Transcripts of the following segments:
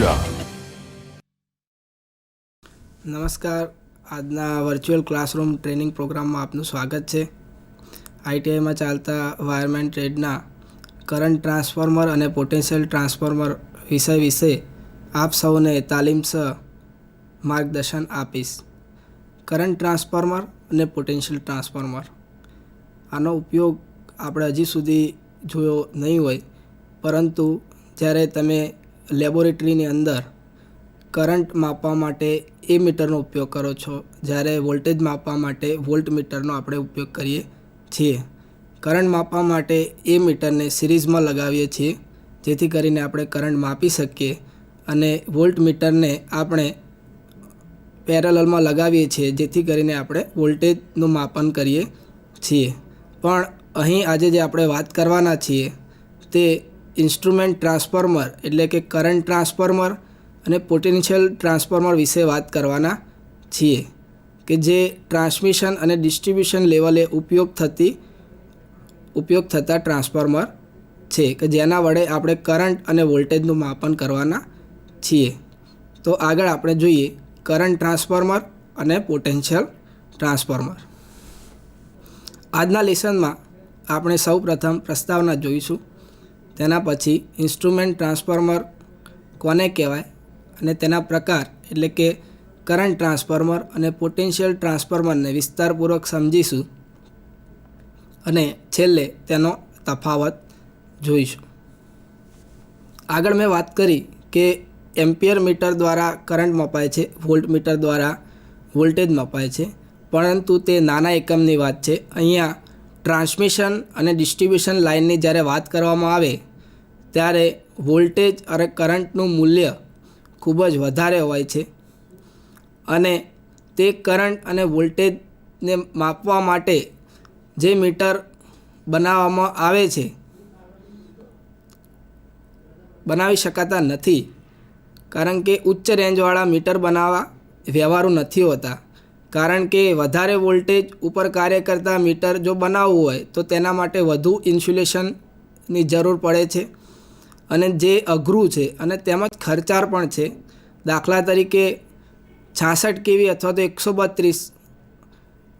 ગુજરાત નમસ્કાર. આજના virtual classroom training પ્રોગ્રામમાં આપનું સ્વાગત છે. આઈટીઆઈમાં ચાલતા વાયરમેન ટ્રેડના કરંટ ટ્રાન્સફોર્મર અને પોટેન્શિયલ ટ્રાન્સફોર્મર વિષય વિશે આપ સૌને તાલીમસહ માર્ગદર્શન આપીશ. કરંટ ટ્રાન્સફોર્મર અને પોટેન્શિયલ ટ્રાન્સફોર્મર આનો ઉપયોગ આપણે હજી સુધી જોયો નહીં હોય, પરંતુ જ્યારે તમે લેબોરેટરીની અંદર કરંટ માપવા માટે એ મીટરનો ઉપયોગ કરો છો. જ્યારે વોલ્ટેજ માપવા માટે વોલ્ટ મીટરનો આપણે ઉપયોગ કરીએ છીએ. કરંટ માપવા માટે એ મીટરને સિરીઝમાં લગાવીએ છીએ, જેથી કરીને આપણે કરંટ માપી શકીએ અને વોલ્ટ મીટરને આપણે પેરેલલમાં લગાવીએ છીએ, જેથી કરીને આપણે વોલ્ટેજનું માપન કરીએ છીએ. પણ અહીં આજે જે આપણે વાત કરવાના છીએ, તે ઇન્સ્ટ્રુમેન્ટ ટ્રાન્સફોર્મર એટલે કે કરંટ ટ્રાન્સફોર્મર અને પોટેન્શિયલ ટ્રાન્સફોર્મર વિશે વાત કરવાના છીએ, કે જે ટ્રાન્સમિશન અને ડિસ્ટ્રીબ્યુશન લેવલે ઉપયોગ થતી, ઉપયોગ થતા ટ્રાન્સફોર્મર છે, કે જેના વડે આપણે કરંટ અને વોલ્ટેજનું માપન કરવાના છીએ. તો આગળ આપણે જોઈએ કરંટ ટ્રાન્સફોર્મર અને પોટેન્શિયલ ટ્રાન્સફોર્મર. આજના લેસનમાં આપણે સૌ પ્રથમ પ્રસ્તાવના જોઈશું. તેના પછી ઇન્સ્ટ્રુમેન્ટ ટ્રાન્સફોર્મર કોને કહેવાય અને તેના પ્રકાર એટલે કે કરંટ ટ્રાન્સફોર્મર અને પોટેન્શિયલ ટ્રાન્સફોર્મરને વિસ્તારપૂર્વક સમજીશું અને છેલ્લે તેનો તફાવત જોઈશું. આગળ મેં વાત કરી કે એમ્પિયર મીટર દ્વારા કરંટ મપાય છે, વોલ્ટ મીટર દ્વારા વોલ્ટેજ મપાય છે, પરંતુ તે નાના એકમની વાત છે. અહીંયા ટ્રાન્સમિશન અને ડિસ્ટ્રીબ્યુશન લાઇનની જ્યારે વાત કરવામાં આવે ત્યારે વોલ્ટેજ અને કરંટનું મૂલ્ય ખૂબ જ વધારે હોય છે. અને તે કરંટ અને વોલ્ટેજને માપવા માટે જે મીટર બનાવવામાં આવે છે, બનાવી શકાતા નથી. કારણ કે ઉચ્ચ રેન્જવાળા મીટર બનાવવા વ્યવહારુ નથી હોતા. કારણ કે વધારે વોલ્ટેજ ઉપર કાર્ય કરતા મીટર જો બનાવવું હોય તો તેના માટે વધુ ઇન્સ્યુલેશનની જરૂર પડે છે. અને જે અઘરું છે અને તેમજ ખર્ચાળ પણ છે. દાખલા તરીકે છાસઠ કેવી અથવા તો એકસો બત્રીસ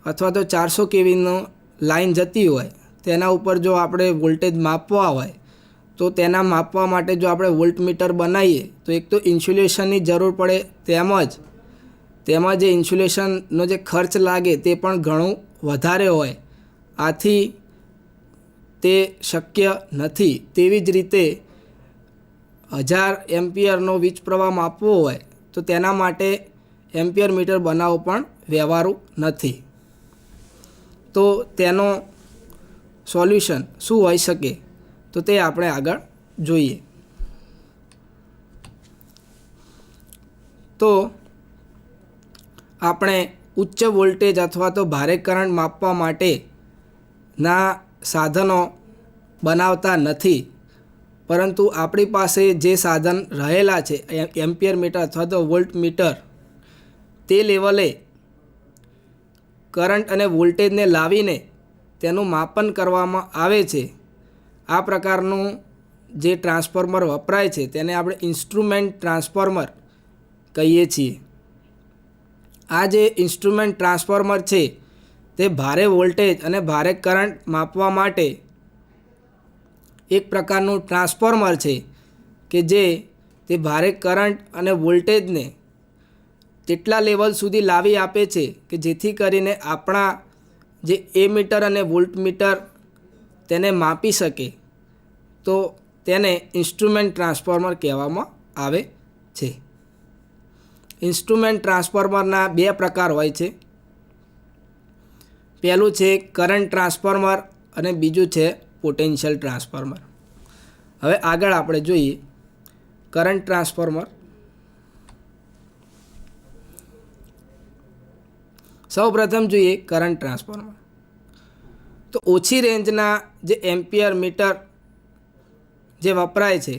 અથવા તો ચારસો કેવીનો લાઈન જતી હોય, તેના ઉપર જો આપણે વોલ્ટેજ માપવા હોય, તો તેના માપવા માટે જો આપણે વોલ્ટ મીટર બનાવીએ, તો એક તો ઇન્સ્યુલેશનની જરૂર પડે તેમજ તેમાં જે ઇન્સ્યુલેશનનો જે ખર્ચ લાગે તે પણ ઘણું વધારે હોય. આથી તે શક્ય નથી. તેવી જ રીતે હજાર એમ્પિયરનો વીજ પ્રવાહ માપવો હોય, તો તેના માટે એમ્પિયર મીટર બનાવવો પણ વ્યવહારુ નથી. તો તેનો સોલ્યુશન શું હોઈ શકે? તો તે આપણે આગળ જોઈએ. તો આપણે ઉચ્ચ વોલ્ટેજ અથવા તો ભારે કરંટ માપવા માટેના સાધનો બનાવતા નથી. પરંતુ આપણી પાસે જે સાધન રહેલા છે, એમ્પિયર મીટર અથવા તો વોલ્ટ મીટર, તે લેવલે કરંટ અને વોલ્ટેજને લાવીને તેનું માપન કરવામાં આવે છે. આ પ્રકારનું જે ટ્રાન્સફોર્મર વપરાય છે, તેને આપણે ઇન્સ્ટ્રુમેન્ટ ટ્રાન્સફોર્મર કહીએ છીએ. આ જે ઇન્સ્ટ્રુમેન્ટ ટ્રાન્સફોર્મર છે, તે ભારે વોલ્ટેજ અને ભારે કરંટ માપવા માટે એક પ્રકારનું ટ્રાન્સફોર્મર છે કે જે તે ભારે કરંટ અને વોલ્ટેજને તેટલા લેવલ સુધી લાવી આપે છે કે જેથી કરીને આપણા જે એ મીટર અને વોલ્ટ મીટર તેને માપી શકે. તો તેને ઇન્સ્ટ્રુમેન્ટ ટ્રાન્સફોર્મર કહેવામાં આવે છે. ઇન્સ્ટ્રુમેન્ટ ટ્રાન્સફોર્મરના બે પ્રકાર હોય છે. પહેલું છે કરંટ ટ્રાન્સફોર્મર અને બીજું છે પોટેન્શિયલ ટ્રાન્સફોર્મર. હવે આગળ આપણે જોઈએ કરંટ ટ્રાન્સફોર્મર. સૌ પ્રથમ જોઈએ કરંટ ટ્રાન્સફોર્મર. તો ઓછી રેન્જના જે એમ્પિયર મીટર જે વપરાય છે,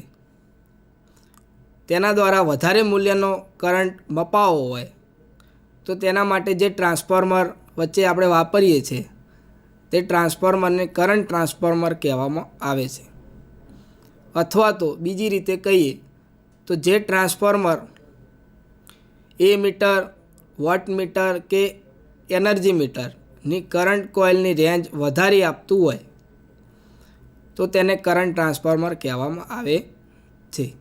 તેના દ્વારા વધારે મૂલ્યનો કરંટ મપાવો હોય, તો તેના માટે જે ટ્રાન્સફોર્મર વચ્ચે આપણે વાપરીએ છીએ તે ટ્રાન્સફોર્મરને કરંટ ટ્રાન્સફોર્મર કહેવામાં આવે છે. અથવા તો બીજી રીતે કહીએ, તો જે transformer ammeter, wattmeter કે એનર્જી મીટરની કરંટ કોઇલની રેન્જ વધારી આપતું હોય, તો તેને કરંટ ટ્રાન્સફોર્મર કહેવામાં આવે છે.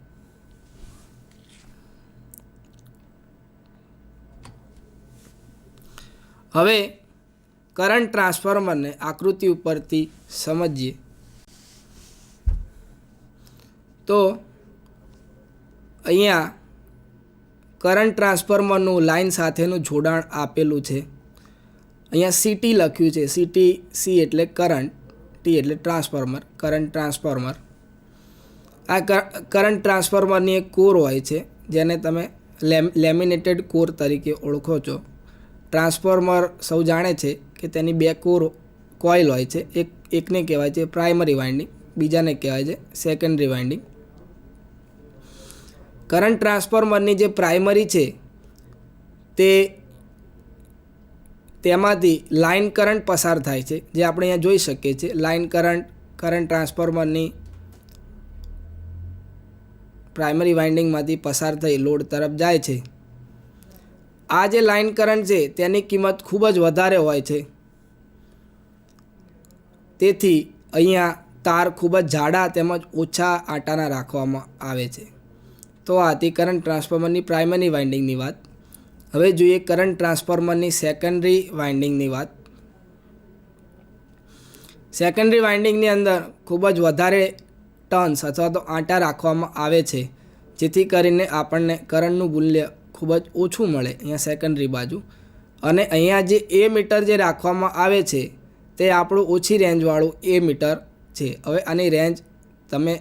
હવે કરંટ ટ્રાન્સફોર્મરને આકૃતિ ઉપરથી સમજીએ. તો અહીંયા કરંટ ટ્રાન્સફોર્મરનું લાઇન સાથેનું જોડાણ આપેલું છે. અહીંયા સીટી લખ્યું છે સીટી સી એટલે કરંટ ટી એટલે ટ્રાન્સફોર્મર, કરંટ ટ્રાન્સફોર્મર. આ કરંટ ટ્રાન્સફોર્મરની એક કોર હોય છે, જેને તમે લેમ, લેમિનેટેડ કોર તરીકે ઓળખો છો. ટ્રાન્સફોર્મર સૌ જાણે છે કે તેની બે કોર કોઇલ હોય છે. એક, એકને કહેવાય છે પ્રાઇમરી વાઇન્ડિંગ, બીજાને કહેવાય છે સેકન્ડરી વાઇન્ડિંગ. કરંટ ટ્રાન્સફોર્મરની જે પ્રાઇમરી છે, તે, તેમાંથી લાઇન કરંટ પસાર થાય છે. જે આપણે અહીંયા જોઈ શકીએ છીએ, લાઇન કરંટ કરંટ ટ્રાન્સફોર્મરની પ્રાઇમરી વાઇન્ડિંગમાંથી પસાર થઈ લોડ તરફ જાય છે. આ જે લાઇન કરંટ છે, તેની કિંમત ખૂબ જ વધારે હોય છે. તેથી અહીંયા તાર ખૂબ જ જાડા તેમજ ઓછા આટાના રાખવામાં આવે છે. તો આ હતી કરંટ ટ્રાન્સફોર્મરની પ્રાઇમરી વાઇન્ડિંગની વાત. હવે જોઈએ કરંટ ટ્રાન્સફોર્મરની સેકન્ડરી વાઇન્ડિંગની વાત. સેકન્ડરી વાઇન્ડિંગની અંદર ખૂબ જ વધારે ટર્ન્સ અથવા તો આંટા રાખવામાં આવે છે, જેથી કરીને આપણને કરંટનું મૂલ્ય ખૂબ જ ઓછું મળે અહીંયા સેકન્ડરી બાજુ. અને અહીંયા જે એ મીટર જે રાખવામાં આવે છે, તે આપણું ઓછી રેન્જવાળું એ મીટર છે. હવે આની રેન્જ તમે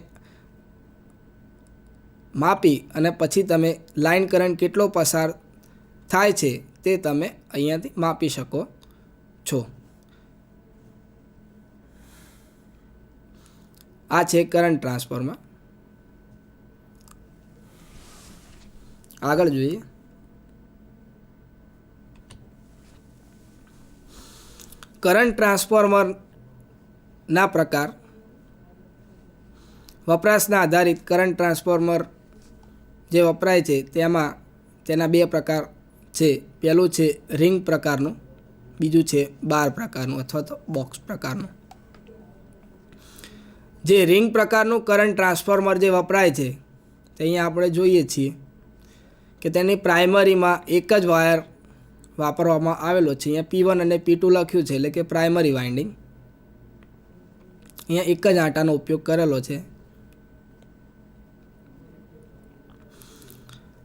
માપી અને પછી તમે લાઇન કરંટ કેટલો પસાર થાય છે, તે તમે અહીંયાથી માપી શકો છો. આ છે કરંટ ટ્રાન્સફોર્મર આગળ જોઈએ. કરંટ ટ્રાન્સફોર્મરના પ્રકાર. વપરાશના આધારિત કરંટ ટ્રાન્સફોર્મર જે વપરાય છે, તેમાં તેના બે પ્રકાર છે. પહેલું છે રિંગ પ્રકારનું, બીજું છે બાર પ્રકારનું અથવા તો બોક્સ પ્રકારનું. જે રિંગ પ્રકારનું કરંટ ટ્રાન્સફોર્મર જે વપરાય છે, તે અહીંયા આપણે જોઈએ છીએ. કે તેની પ્રાઇમરીમાં એક જ વાયર વાપરવામાં આવેલો છે. અહીંયા પી વન અને પી ટુ લખ્યું છે, એટલે કે પ્રાઇમરી વાઇન્ડિંગ અહીંયા એક જ આંટાનો ઉપયોગ કરેલો છે.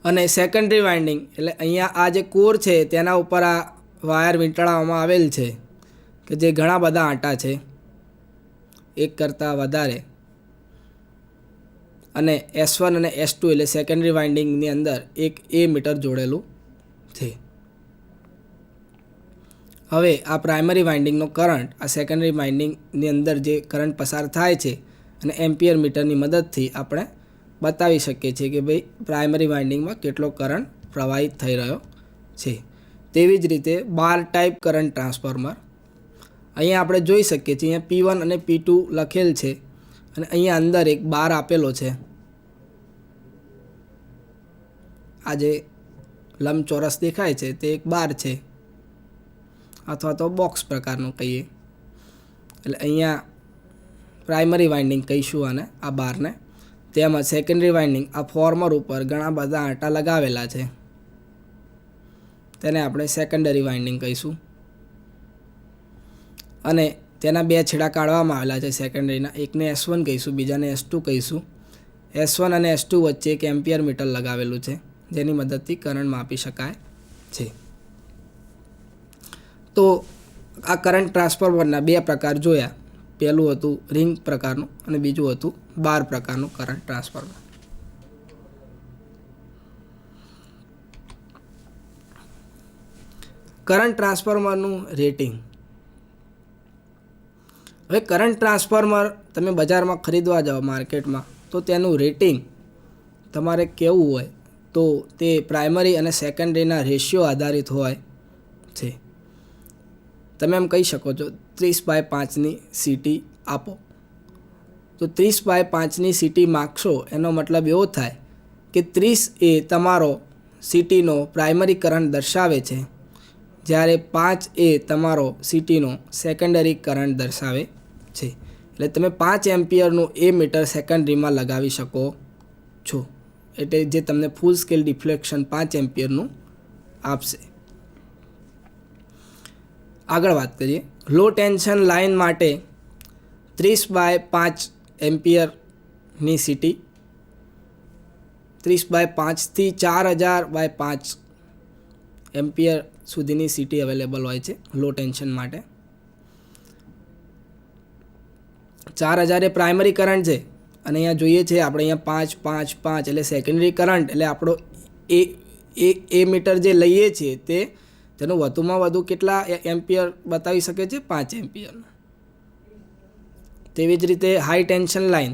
અને સેકન્ડરી વાઇન્ડિંગ એટલે અહીંયા આ જે કોર છે, તેના ઉપર આ વાયર વીંટાળવામાં આવેલ છે, કે જે ઘણા બધા આંટા છે. એક કરતાં વધારે. અને એસ વન અને એસ ટુ એટલે સેકન્ડરી વાઇન્ડિંગની અંદર એક એ મીટર જોડેલું છે. હવે આ પ્રાઇમરી વાઇન્ડિંગનો કરંટ આ સેકન્ડરી વાઇન્ડિંગની અંદર જે કરંટ પસાર થાય છે અને એમ્પિયર મીટરની મદદથી આપણે બતાવી શકીએ છીએ કે ભાઈ પ્રાઇમરી વાઇન્ડિંગમાં કેટલો કરંટ પ્રવાહિત થઈ રહ્યો છે. તેવી જ રીતે બાર ટાઈપ કરંટ ટ્રાન્સફોર્મર અહીંયા આપણે જોઈ શકીએ છીએ, અહીંયા પી વન અને પી ટુ લખેલ છે. અને અહીંયા અંદર એક બાર આપેલો છે. આ જે લંબચોરસ દેખાય છે તે એક બાર છે. અથવા તો બોક્સ પ્રકારનું કહીએ. એટલે અહીંયા પ્રાઇમરી વાઇન્ડિંગ કહીશું આને, આ બારને. તેમાં સેકન્ડરી વાઇન્ડિંગ આ ફોર્મર ઉપર ઘણા બધા આંટા લગાવેલા છે. તેને આપણે સેકન્ડરી વાઇન્ડિંગ કહીશું. અને તેના બે છેડા કાઢવામાં આવેલા છે સેકન્ડરીના એકને એસ વન કહીશું, બીજાને એસ ટુ કહીશું. એસ વન અને એસ ટુ વચ્ચે એક એમ્પિયર મીટર લગાવેલું છે, જેની મદદથી કરંટ માપી શકાય છે. તો આ કરંટ ટ્રાન્સફોર્મરના બે પ્રકાર જોયા. પહેલું હતું રિંગ પ્રકારનું અને બીજું હતું બાર પ્રકારનું કરંટ ટ્રાન્સફોર્મર કરંટ ટ્રાન્સફોર્મરનું રેટિંગ હવે કરંટ ટ્રાન્સફોર્મર તમે બજારમાં ખરીદવા જાઓ માર્કેટમાં તો તેનું રેટિંગ તમારે કેવું હોય? તો તે પ્રાઇમરી અને સેકન્ડરીના રેશિયો આધારિત હોય છે. તમે એમ કહી શકો છો, ત્રીસ બાય પાંચની સીટી આપો. તો ત્રીસ બાય પાંચની સીટી માગશો, એનો મતલબ એવો થાય કે ત્રીસ એ તમારો સિટીનો પ્રાઇમરી કરંટ દર્શાવે છે. જ્યારે પાંચ એ તમારો સિટીનો સેકન્ડરી કરંટ દર્શાવે છે. એટલે તમે પાંચ એમ્પિયરનું એ મીટર સેકન્ડરીમાં લગાવી શકો છો. એટલે જે તમને ફૂલ સ્કેલ ડિફ્લેક્શન પાંચ એમ્પિયરનું આપશે. આગળ વાત કરીએ. લો ટેન્શન લાઇન માટે ત્રીસ બાય પાંચ એમ્પિયરની સિટી ત્રીસ બાય પાંચથી ચાર હજાર બાય પાંચ એમ્પિયર સુધીની સિટી અવેલેબલ હોય છે, લો ટેન્શન માટે. ચાર હજાર એ પ્રાઇમરી કરંટ છે, અને અહીંયા જોઈએ છે, આપણે અહીંયા પાંચ પાંચ પાંચ, એટલે સેકન્ડરી કરંટ એટલે આપણો એ એ એ મીટર જે લઈએ છીએ તે, તેનું વધુમાં વધુ કેટલા એમ્પિયર બતાવી શકે છે? પાંચ એમ્પિયર. તેવી જ રીતે હાઈ ટેન્શન લાઇન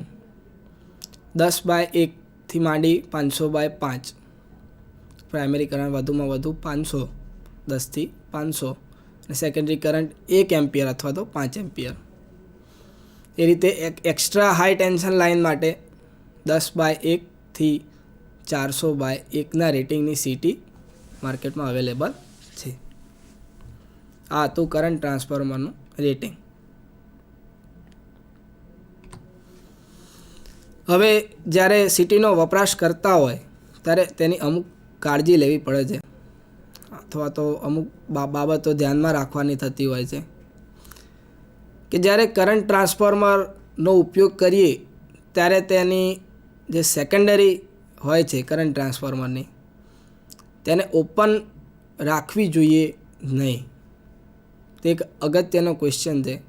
દસ બાય એકથી માંડી પાંચસો બાય પાંચ. પ્રાઇમરી કરંટ વધુમાં વધુ પાંચસો, દસથી પાંચસો અને સેકન્ડરી કરંટ એક એમ્પિયર અથવા તો પાંચ એમ્પિયર. એ રીતે એક એક્સ્ટ્રા હાઈ ટેન્શન લાઇન માટે દસ બાય એકથી ચારસો બાય એકના રેટિંગની સીટી માર્કેટમાં અવેલેબલ છે. આ હતું કરંટ ટ્રાન્સફોર્મરનું રેટિંગ હવે જ્યારે સિટીનો વપરાશ કરતા હોય, ત્યારે તેની અમુક કાળજી લેવી પડે છે. અથવા તો અમુક બાબતો ધ્યાનમાં રાખવાની થતી હોય છે. કે જ્યારે કરંટ ટ્રાન્સફોર્મરનો ઉપયોગ કરીએ, ત્યારે તેની જે સેકન્ડરી હોય છે કરંટ ટ્રાન્સફોર્મરની, તેને ઓપન રાખવી જોઈએ નહીં. તે એક અગત્યનો ક્વેશ્ચન છે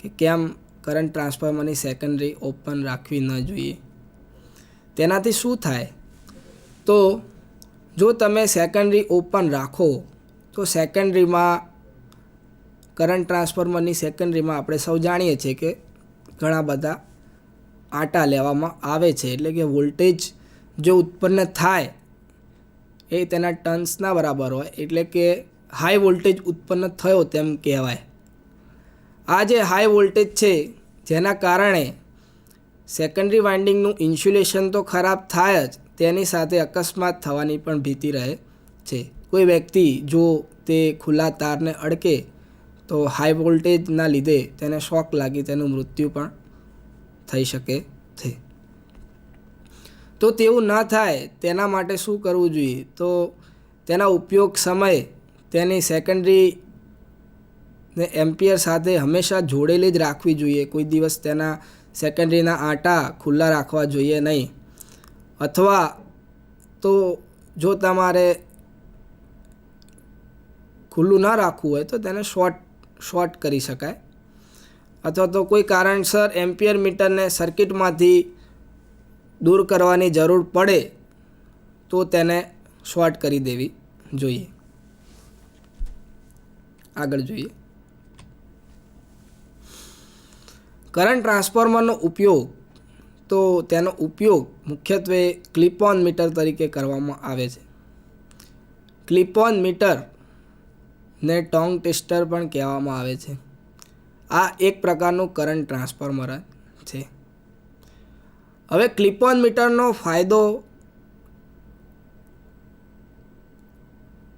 કે કેમ કરંટ ટ્રાન્સફોર્મરની સેકન્ડરી ઓપન રાખવી ન જોઈએ. તેનાથી શું થાય? તો જો તમે સેકન્ડરી ઓપન રાખો, તો સેકન્ડરીમાં કરંટ ટ્રાન્સફોર્મરની સેકન્ડરીમાં આપણે સૌ જાણીએ છીએ કે ઘણા બધા આટા લેવામાં આવે છે. એટલે કે વોલ્ટેજ જો ઉત્પન્ન થાય, એ તેના ટર્ન્સના બરાબર હોય. એટલે કે હાઈ વોલ્ટેજ ઉત્પન્ન થયો તેમ કહેવાય. આ જે હાઈ વોલ્ટેજ છે, જેના કારણે સેકન્ડરી વાઇન્ડિંગનું ઇન્સ્યુલેશન તો ખરાબ થાય જ તેની સાથે અકસ્માત થવાની પણ ભીતિ રહે છે. કોઈ વ્યક્તિ જો તે ખુલ્લા તારને અડકે તો હાઈ વોલ્ટેજના લીધે તેને શોક લાગી તેનું મૃત્યુ પણ થઈ શકે છે. તો તેવું ન થાય તેના માટે શું કરવું જોઈએ? તો તેના ઉપયોગ સમયે તેની સેકન્ડરી ને એમ્પિયર સાથે હંમેશા જોડેલી જ રાખવી જોઈએ. કોઈ દિવસ તેના સેકન્ડરીના આટા ખુલ્લા રાખવા જોઈએ નહીં. અથવા તો જો તમારે ખુલ્લું ના રાખવું હોય તો તેને શોર્ટ શોર્ટ કરી શકાય. અથવા તો કોઈ કારણસર એમ્પિયર મીટરને સર્કિટમાંથી દૂર કરવાની જરૂર પડે તો તેને શોર્ટ કરી દેવી જોઈએ. આગળ જોઈએ. કરંટ ટ્રાન્સફોર્મરનો ઉપયોગ તો તેનો ઉપયોગ મુખ્યત્વે ક્લિપ ઓન મીટર તરીકે કરવામાં આવે છે. ક્લિપ ઓન મીટર ને ટોંગ ટેસ્ટર પણ કહેવામાં આવે છે. આ એક પ્રકારનું કરંટ ટ્રાન્સફોર્મર છે. હવે ક્લિપોન મીટરનો ફાયદો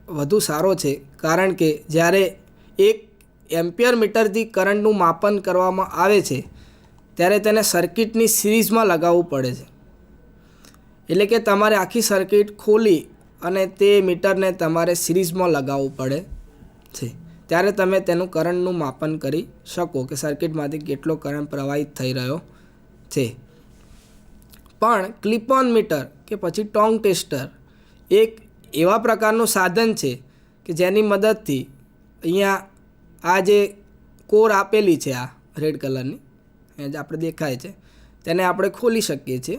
વધુ સારો છે, કારણ કે જ્યારે એક એમ્પિયર મીટરથી કરંટનું માપન કરવામાં આવે છે ત્યારે તેને સર્કિટની સિરીઝમાં લગાવવું પડે છે. એટલે કે તમારે આખી સર્કિટ ખોલી અને તે મીટરને તમારે સિરીઝમાં લગાવવું પડે છે. ત્યારે તમે તેનું કરંટનું માપન કરી શકો કે સર્કિટમાંથી કેટલો કરંટ પ્રવાહિત થઈ રહ્યો છે. પણ ક્લિપ ઓન મીટર કે પછી ટોંગ ટેસ્ટર એક એવા પ્રકારનું સાધન છે કે જેની મદદથી અહીંયા આ જે કોર આપેલી છે આ રેડ કલરની એ જે આપણે દેખાય છે, તેને આપણે ખોલી શકીએ છીએ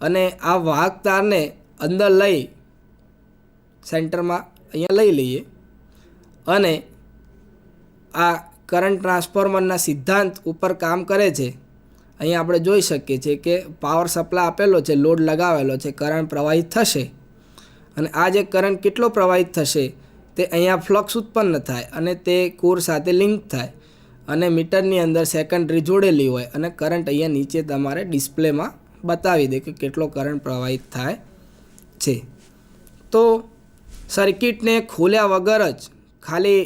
અને આ વાહક તારને અંદર લઈ સેન્ટરમાં અહીંયા લઈ લઈએ અને આ કરંટ ટ્રાન્સફોર્મરના સિદ્ધાંત ઉપર કામ કરે છે. અહીંયા આપણે જોઈ શકીએ છીએ કે પાવર સપ્લાય આપેલો છે લોડ લગાવેલો છે કરંટ પ્રવાહિત થશે અને આ જે કરંટ કેટલો પ્રવાહિત થશે તે અહીંયા ફ્લક્સ ઉત્પન્ન થાય અને તે કોર સાથે લિંક થાય. અને મીટરની અંદર સેકન્ડરી જોડેલી હોય અને કરંટ અહીંયા નીચે તમારે ડિસ્પ્લેમાં બતાવી દે કે કેટલો કરંટ પ્રવાહિત થાય છે. તો સર્કિટને ખોલ્યા વગર જ ખાલી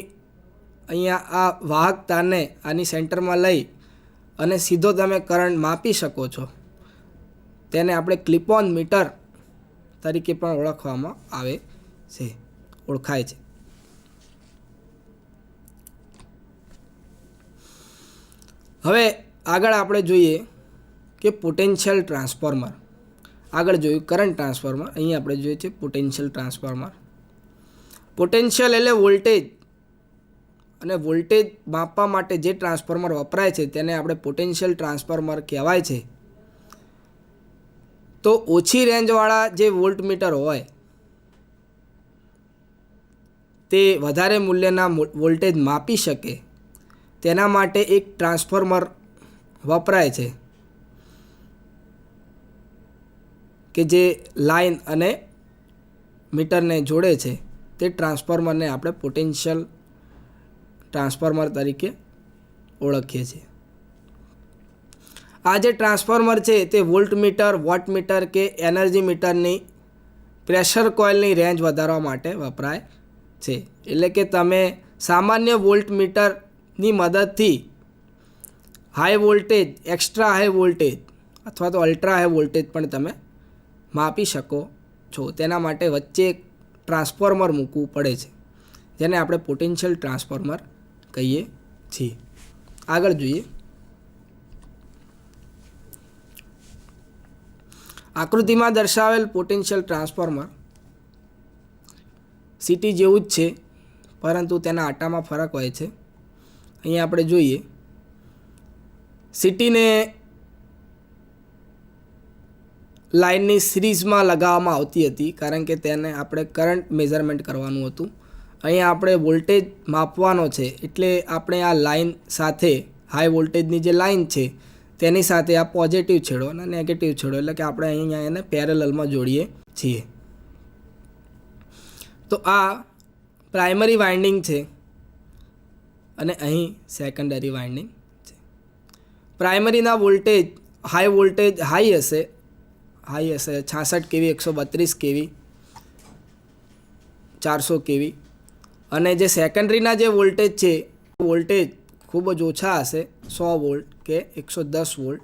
અહીંયા આ વાહક તારને આની સેન્ટરમાં લઈ અને સીધો તમે કરંટ માપી શકો છો. તેને આપણે ક્લિપ ઓન મીટર તરીકે પણ ઓળખવામાં આવે છે, ઓળખાય છે. હવે આગળ આપણે જોઈએ કે પોટેન્શિયલ ટ્રાન્સફોર્મર. આગળ જોયું કરંટ ટ્રાન્સફોર્મર, અહીં આપણે જોઈએ છે પોટેન્શિયલ ટ્રાન્સફોર્મર. પોટેન્શિયલ એટલે વોલ્ટેજ. અને વોલ્ટેજ માપવા માટે જે ટ્રાન્સફોર્મર વપરાય છે તેને આપણે પોટેન્શિયલ ટ્રાન્સફોર્મર કહેવાય છે. તો ઓછી રેન્જવાળા જે વોલ્ટમીટર હોય, તે વધારે મૂલ્યના વોલ્ટેજ માપી શકે. તેના માટે એક ટ્રાન્સફોર્મર વપરાય છે કે જે લાઈન અને મીટરને જોડે છે. તે ટ્રાન્સફોર્મરને આપણે પોટેન્શિયલ ટ્રાન્સફોર્મર તરીકે ઓળખીએ છીએ. આ જે ટ્રાન્સફોર્મર છે તે વોલ્ટ મીટર વોટ મીટર કે એનર્જી મીટરની પ્રેશર કોઇલની રેન્જ વધારવા માટે વપરાય છે. એટલે કે તમે સામાન્ય વોલ્ટ મીટરની મદદથી high voltage extra high voltage અથવા તો અલ્ટ્રા હાઈ વોલ્ટેજ પણ તમે માપી શકો છો. તેના માટે વચ્ચે એક ટ્રાન્સફોર્મર મૂકવું પડે છે, જેને આપણે પોટેન્શિયલ ટ્રાન્સફોર્મર કહીએ છીએ. આગળ જોઈએ. આકૃતિમાં દર્શાવેલ પોટેન્શિયલ ટ્રાન્સફોર્મર સિટી જેવું જ છે, પરંતુ તેના આટામાં ફરક હોય છે. અહીંયા આપણે જોઈએ. સિટીને લાઇનની સિરીઝમાં લગાવવામાં આવતી હતી, કારણ કે તેને આપણે કરંટ મેઝરમેન્ટ કરવાનું હતું. અહીંયા આપણે વોલ્ટેજ માપવાનો છે, એટલે આપણે આ લાઇન સાથે હાઈ વોલ્ટેજની જે લાઇન છે, તેની સાથે આ પોઝિટિવ છેડો અને નેગેટિવ છેડો, એટલે કે આપણે અહીંયા એને પેરેલલમાં જોડીએ છીએ. તો આ પ્રાઇમરી વાઇન્ડિંગ છે. અને અહીં સેકન્ડરી વાઇન્ડિંગ છે. પ્રાઇમરીના વોલ્ટેજ હાઈ વોલ્ટેજ હાઈ હશે. હાઈ હશે, છાસઠ કેવી, એકસો બત્રીસ કેવી, ચારસો કેવી. અને જે સેકન્ડરીના જે વોલ્ટેજ છે વોલ્ટેજ ખૂબ જ ઓછા હશે, સો વોલ્ટ કે એકસો દસ વોલ્ટ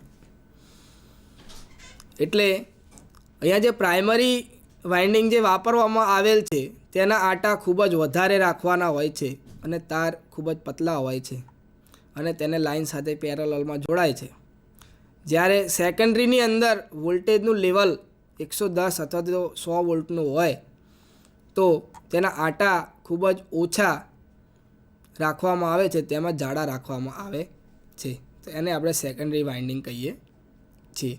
એટલે અહીંયા જે પ્રાઇમરી વાઇન્ડિંગ જે વાપરવામાં આવેલ છે, તેના આટા ખૂબ જ વધારે રાખવાના હોય છે. અને તાર ખૂબ જ પતલા હોય છે અને તેને લાઇન સાથે પેરેલલમાં જોડાય છે. જ્યારે સેકન્ડરીની અંદર વોલ્ટેજનું લેવલ એકસો દસ અથવા તો સો વોલ્ટનું હોય, તો તેના આટા ખૂબ જ ઓછા રાખવામાં આવે છે, તેમાં જાડા રાખવામાં આવે છે. તો એને આપણે સેકન્ડરી વાઇન્ડિંગ કહીએ છીએ.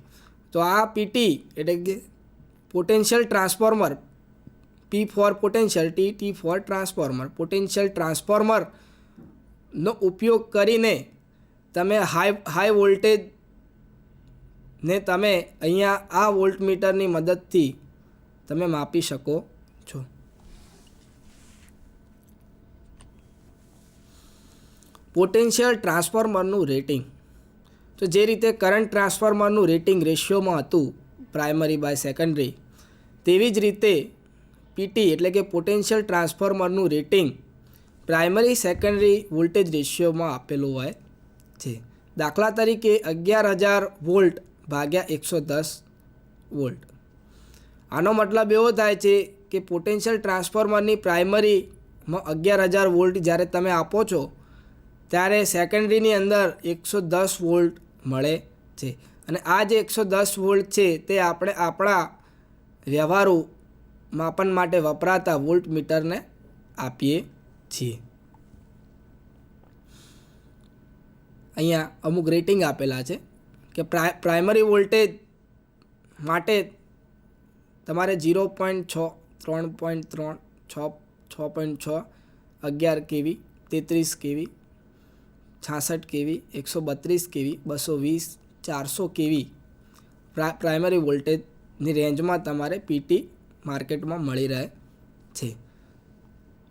તો આ પીટી એટલે કે potential transformer P for potential T T for transformer potential ટ્રાન્સફોર્મરનો ઉપયોગ કરીને તમે હાઈ હાઈ વોલ્ટેજ ને તમે અહીંયા આ વોલ્ટમીટરની મદદથી તમે માપી શકો છો. પોટેન્શિયલ ટ્રાન્સફોર્મરનું રેટિંગ તો જે રીતે કરંટ ટ્રાન્સફોર્મરનું રેટિંગ રેશિયોમાં હતું પ્રાઇમરી બાય સેકન્ડરી તેવી જ રીતે પીટી એટલે કે પોટેન્શિયલ ટ્રાન્સફોર્મરનું રેટિંગ પ્રાઇમરી સેકન્ડરી વોલ્ટેજ રેશિયોમાં આપેલું હોય છે. દાખલા તરીકે અગિયાર હજાર વોલ્ટ ભાગ્યા એકસો દસ વોલ્ટ આનો મતલબ એવો થાય છે કે પોટેન્શિયલ ટ્રાન્સફોર્મરની પ્રાઇમરીમાં અગિયાર હજાર વોલ્ટ જ્યારે તમે આપો છો, ત્યારે સેકન્ડરીની અંદર એકસો દસ વોલ્ટ મળે છે. અને આ જે એકસો દસ વોલ્ટ છે તે આપણે આપણા વ્યવહારુ માપન માટે વપરાતા વોલ્ટ મીટરને આપીએ છીએ. અહીંયા અમુક રેટિંગ આપેલા છે કે પ્રાઈ પ્રાઇમરી વોલ્ટેજ માટે તમારે ઝીરો પોઈન્ટ છ, ત્રણ પોઈન્ટ ત્રણ, છ છ પોઈન્ટ છ, અગિયાર કેવી, તેત્રીસ કેવી, છાસઠ કેવી, એકસો બત્રીસ કેવી, બસો વીસ, ચારસો કેવી પ્રા પ્રાઇમરી વોલ્ટેજની રેન્જમાં તમારે પીટી માર્કેટમાં મળી રહે છે.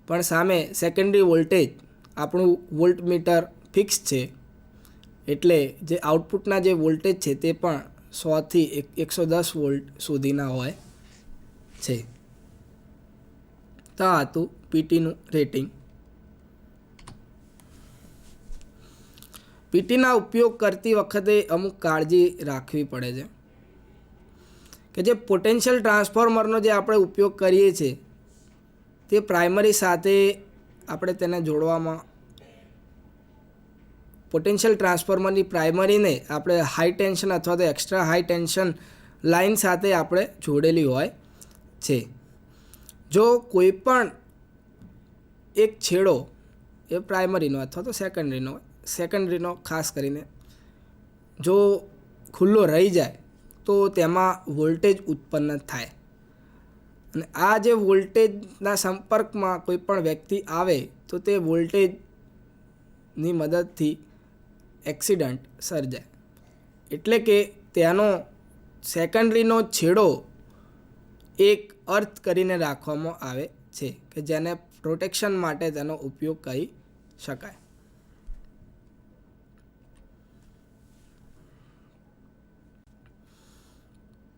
પણ સામે સેકન્ડરી વોલ્ટેજ આપણું વોલ્ટ મીટર ફિક્સ છે. એટલે જે આઉટપુટના જે વોલ્ટેજ છે તે પણ સોથી એક, એકસો દસ વોલ્ટ સુધીના હોય છે. તો હતું પીટીનું રેટિંગ પીટીના ઉપયોગ કરતી વખતે અમુક કાળજી રાખવી પડે છે. કે જે પોટેન્શિયલ ટ્રાન્સફોર્મરનો જે આપણે ઉપયોગ કરીએ છીએ, તે પ્રાઇમરી સાથે આપણે તેને જોડવામાં પોટેન્શિયલ ટ્રાન્સફોર્મરની પ્રાઇમરીને આપણે હાઈ ટેન્શન અથવા તો એક્સ્ટ્રા હાઈ ટેન્શન લાઇન સાથે આપણે જોડેલી હોય છે. જો કોઈ પણ એક છેડો એ પ્રાઇમરીનો અથવા તો સેકન્ડરીનો સેકન્ડરીનો ખાસ કરીને જો ખુલ્લો રહી જાય તો તેમાં વોલ્ટેજ ઉત્પન્ન થાય. અને આ જે વોલ્ટેજના સંપર્કમાં કોઈ પણ વ્યક્તિ આવે, તો તે વોલ્ટેજની મદદથી એક્સિડન્ટ સર્જાય. એટલે કે તેનો સેકન્ડરીનો છેડો એક અર્થ કરીને રાખવામાં આવે છે કે જેને પ્રોટેક્શન માટે તેનો ઉપયોગ કરી શકાય.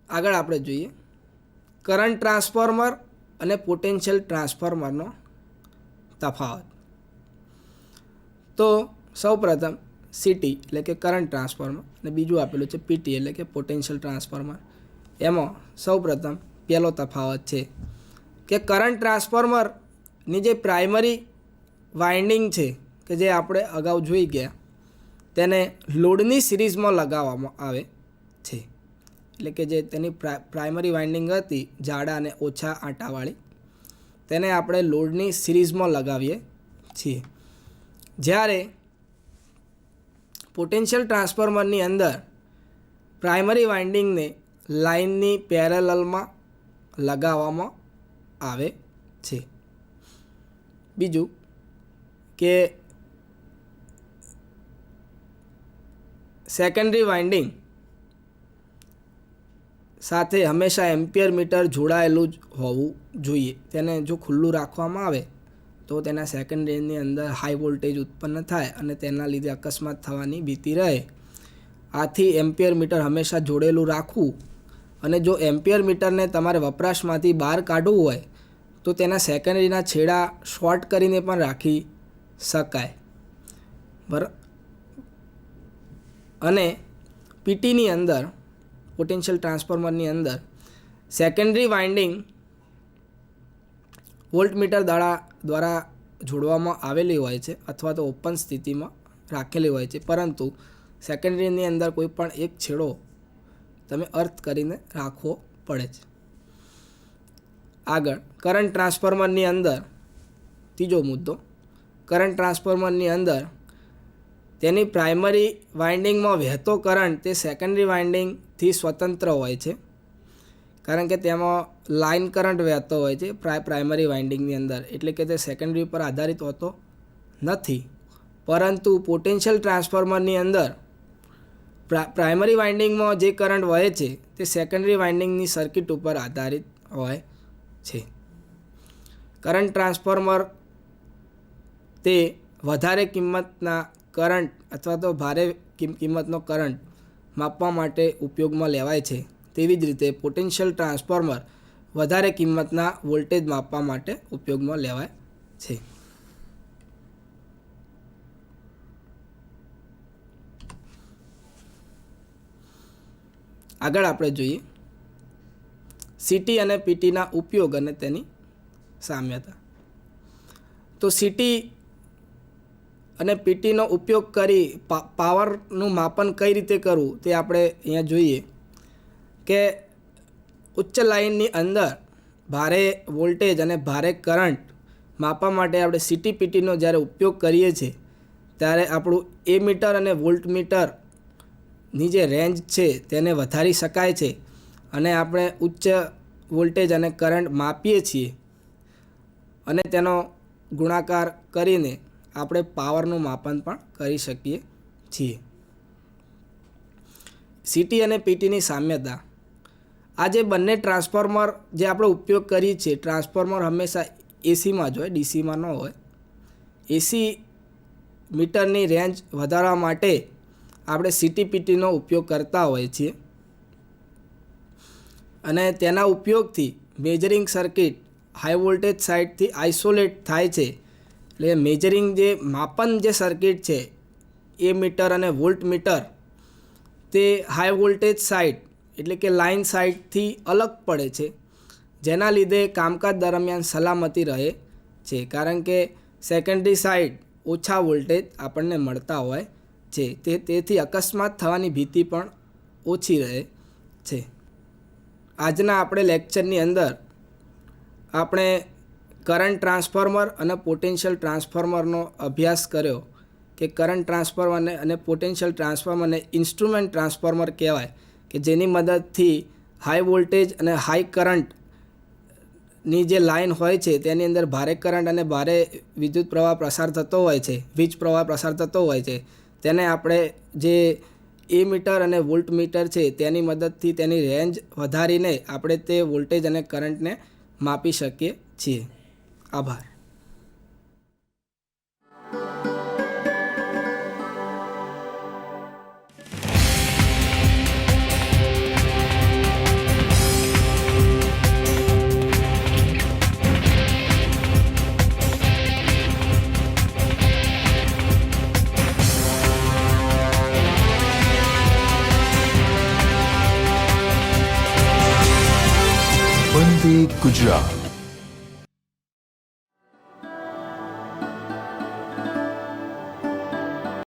આગળ આપણે જોઈએ. કરંટ ટ્રાન્સફોર્મર અને પોટેન્શિયલ ટ્રાન્સફોર્મરનો તફાવત. તો સૌપ્રથમ સીટી એટલે કે કરંટ ટ્રાન્સફોર્મર અને બીજું આપેલું છે પીટી એટલે કે પોટેન્શિયલ ટ્રાન્સફોર્મર. એમાં સૌપ્રથમ પહેલો તફાવત છે કે કરંટ ટ્રાન્સફોર્મરની જે પ્રાઇમરી વાઇન્ડિંગ છે કે જે આપણે અગાઉ જોઈ ગયા, તેને લોડની સિરીઝમાં લગાવવામાં આવે છે. એટલે કે જે તેની પ્રાઇમરી વાઇન્ડિંગ હતી, જાડા અને ઓછા આંટાવાળી, તેને આપણે લોડની સિરીઝમાં લગાવીએ છીએ. જ્યારે પોટેન્શિયલ ટ્રાન્સફોર્મરની અંદર પ્રાઇમરી વાઇન્ડિંગને લાઇનની પેરેલલમાં લગાવવામાં આવે છે. બીજું કે સેકન્ડરી વાઇન્ડિંગ સાથે હંમેશા એમ્પિયર મીટર જોડાયેલું જ હોવું જોઈએ. તેને જો ખુલ્લું રાખવામાં આવે, તો તેના સેકન્ડરીની અંદર હાઈ વોલ્ટેજ ઉત્પન્ન થાય અને તેના લીધે અકસ્માત થવાની ભીતિ રહે. આથી એમ્પિયર મીટર હંમેશા જોડેલું રાખવું અને જો એમ્પિયર મીટરને તમારે વપરાશમાંથી બહાર કાઢવું હોય, તો તેના સેકન્ડરીના છેડા શોર્ટ કરીને પણ રાખી શકાય. બરાબર અને પીટીની અંદર પોટેન્શિયલ ટ્રાન્સફોર્મરની અંદર. સેકન્ડરી વાઇન્ડિંગ વોલ્ટમીટર દ્વારા દ્વારા જોડવામાં આવેલી હોય છે અથવા તો ઓપન સ્થિતિમાં રાખેલી હોય છે. પરંતુ સેકન્ડરીની અંદર કોઈ પણ એક છેડો તમે અર્થ કરીને રાખવો પડે છે. આગળ કરંટ ટ્રાન્સફોર્મરની અંદર, ત્રીજો મુદ્દો કરંટ ટ્રાન્સફોર્મરની અંદર તેની પ્રાઇમરી વાઇન્ડિંગમાં વહેતો કરંટ તે સેકન્ડરી વાઇન્ડિંગથી સ્વતંત્ર હોય છે. કારણ કે તેમાં લાઇન કરંટ વહેતો હોય છે પ્રાઇમરી વાઇન્ડિંગની અંદર. એટલે કે તે સેકન્ડરી પર આધારિત હોતો નથી. પરંતુ પોટેન્શિયલ ટ્રાન્સફોર્મરની અંદર પ્રાઇમરી વાઇન્ડિંગમાં જે કરંટ વહે છે તે સેકન્ડરી વાઇન્ડિંગની સર્કિટ ઉપર આધારિત હોય છે. કરંટ ટ્રાન્સફોર્મર તે વધારે કિંમતના કરંટ અથવા તો ભારે કિંમતનો કરંટ માપવા માટે ઉપયોગમાં લેવાય છે. તેવી જ રીતે પોટેન્શિયલ ટ્રાન્સફોર્મર વધારે કિંમતના વોલ્ટેજ માપવા માટે ઉપયોગમાં લેવાય છે. આગળ આપણે જોઈએ સીટી અને પીટીના ઉપયોગ અને તેની સામ્યતા. તો સીટી અને પીટીનો ઉપયોગ કરી પાવરનું માપન કઈ રીતે કરવું તે આપણે અહીંયા જોઈએ. કે ઉચ્ચ લાઇનની અંદર ભારે વોલ્ટેજ અને ભારે કરંટ માપવા માટે આપણે સીટી પીટીનો જ્યારે ઉપયોગ કરીએ છીએ, ત્યારે આપણું એ મીટર અને વોલ્ટ મીટરની જે રેન્જ છે તેને વધારી શકાય છે. અને આપણે ઉચ્ચ વોલ્ટેજ અને કરંટ માપીએ છીએ અને તેનો ગુણાકાર કરીને આપણે પાવરનું માપન પણ કરી શકીએ છીએ. સીટી અને પીટીની સામ્યતા. આ જે બંને ટ્રાન્સફોર્મર જે આપણે ઉપયોગ કરીએ છીએ, ટ્રાન્સફોર્મર હંમેશા એસીમાં જ હોય, ડીસીમાં ન હોય. એસી મીટરની રેન્જ વધારવા માટે આપણે સીટી પીટીનો ઉપયોગ કરતા હોઈએ છીએ. અને તેના ઉપયોગથી મેજરિંગ સર્કિટ હાઈ વોલ્ટેજ સાઇડથી આઇસોલેટ થાય છે. એટલે મેજરિંગ જે માપન જે સર્કિટ છે, એ મીટર અને વોલ્ટ મીટર તે હાઈ વોલ્ટેજ સાઇટ એટલે કે લાઇન સાઇટથી અલગ પડે છે, જેના લીધે કામકાજ દરમિયાન સલામતી રહે છે. કારણ કે સેકન્ડરી સાઇડ ઓછા વોલ્ટેજ આપણને મળતા હોય છે. તે તેથી અકસ્માત થવાની ભીતિ પણ ઓછી રહે છે. આજના આપણે લેક્ચરની અંદર આપણે કરંટ ટ્રાન્સફોર્મર અને પોટેન્શિયલ ટ્રાન્સફોર્મરનો અભ્યાસ કર્યો કે કરંટ ટ્રાન્સફોર્મરને અને પોટેન્શિયલ ટ્રાન્સફોર્મરને ઇન્સ્ટ્રુમેન્ટ ટ્રાન્સફોર્મર કહેવાય કે જેની મદદથી હાઈ વોલ્ટેજ અને હાઈ કરંટની જે લાઇન હોય છે તેની અંદર ભારે કરંટ અને ભારે વિદ્યુત પ્રવાહ પ્રસાર થતો હોય છે, વીજ પ્રવાહ પ્રસાર થતો હોય છે. તેને આપણે જે એ મીટર અને વોલ્ટ મીટર છે તેની મદદથી તેની રેન્જ વધારીને આપણે તે વોલ્ટેજ અને કરંટને માપી શકીએ છીએ. આભાર. વંદે ગુજરાત